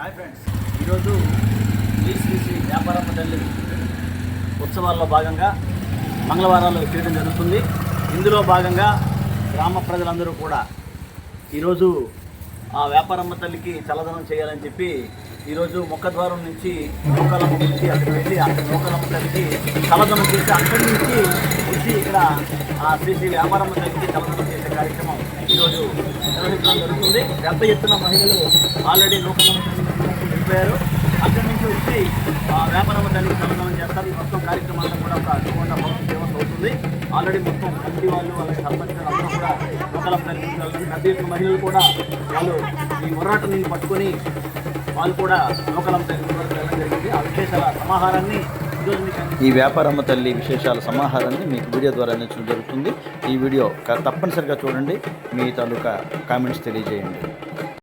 Hi friends. ఈరోజు శ్రీ శ్రీ శ్రీ వ్యాపారమ్మ తల్లి ఉత్సవాల్లో భాగంగా మంగళవారాలు చేయడం జరుగుతుంది. ఇందులో భాగంగా గ్రామ ప్రజలందరూ కూడా ఈరోజు ఆ వ్యాపారమ్మ తల్లికి చల్లదనం చేయాలని చెప్పి ఈరోజు ముఖద్వారం నుంచి నూకలమ్మ నుంచి అక్కడికి వెళ్ళి అక్కడ నూకలమ్మ తల్లికి చల్లదనం చేసి అక్కడి నుంచి వచ్చి ఇక్కడ ఆ శ్రీ శ్రీ వ్యాపారమ్మ తల్లికి చల్లదనం చేసే కార్యక్రమం ఈరోజు నిర్వహించడం జరుగుతుంది. పెద్ద ఎత్తున మహిళలు ఆల్రెడీ నూకలమ్మ వెళ్ళిపోయారు అక్కడి నుంచి వచ్చి ఆ దానికి తల్లికి చేస్తారు. ఈ మొత్తం కార్యక్రమాలను కూడా ఒక అడ్డుకుండా భక్తి ఫేమస్ అవుతుంది ఆల్రెడీ మొత్తం కమిటీ వాళ్ళు అలాగే సర్పంచ్ అందరూ కూడా నూకలమ్మ తల్లికి పెద్ద ఎత్తున మహిళలు కూడా వాళ్ళు ఈ మొర్రాటని పట్టుకొని వాళ్ళు కూడా నూకలమ్మ తల్లి వెళ్ళడం జరిగింది. ఆ విశేషాల సమాహారాన్ని ఈ వ్యాపారమ్మ తల్లి విశేషాల సమాహారాన్ని మీకు వీడియో ద్వారా అందించడం జరుగుతుంది. ఈ వీడియో తప్పనిసరిగా చూడండి. మీ తాలూకా కామెంట్స్ తెలియజేయండి.